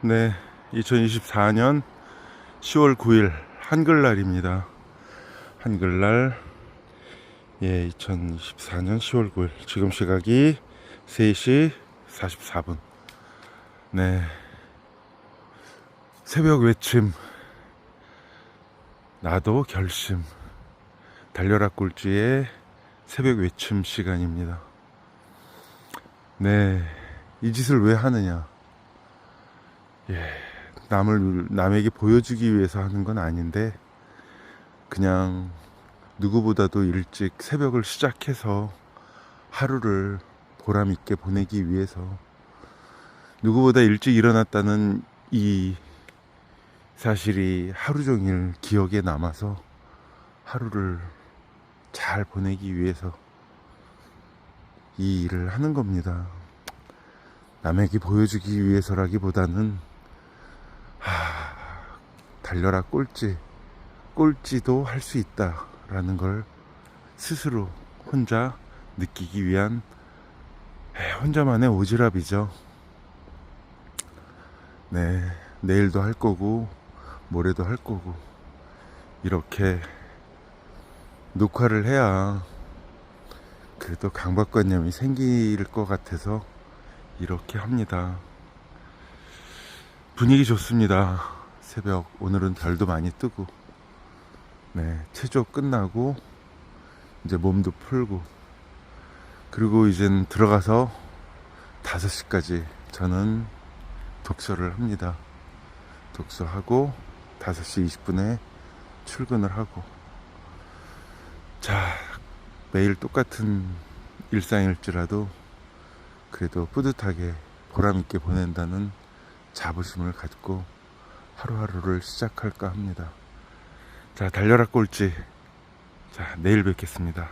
네, 2024년 10월 9일 한글날입니다. 한글날 예, 2024년 10월 9일 지금 시각이 3시 44분. 네. 새벽 외침 나도 결심 달려라 꼴찌의 새벽 외침 시간입니다. 네. 이 짓을 왜 하느냐? 예, 남을 남에게 보여주기 위해서 하는 건 아닌데 그냥 누구보다도 일찍 새벽을 시작해서 하루를 보람 있게 보내기 위해서 누구보다 일찍 일어났다는 이 사실이 하루 종일 기억에 남아서 하루를 잘 보내기 위해서 이 일을 하는 겁니다. 남에게 보여주기 위해서라기보다는 하, 달려라 꼴찌 꼴찌도 할 수 있다 라는 걸 스스로 혼자 느끼기 위한 에, 혼자만의 오지랖이죠. 네, 내일도 할 거고 모레도 할 거고 이렇게 녹화를 해야 그래도 강박관념이 생길 것 같아서 이렇게 합니다. 분위기 좋습니다. 새벽 오늘은 별도 많이 뜨고 네 체조 끝나고 이제 몸도 풀고 그리고 이젠 들어가서 5시까지 저는 독서를 합니다. 독서하고 5시 20분에 출근을 하고 자 매일 똑같은 일상일지라도 그래도 뿌듯하게 보람있게 보낸다는 자부심을 갖고 하루하루를 시작할까 합니다. 자, 달려라 꼴찌. 자, 내일 뵙겠습니다.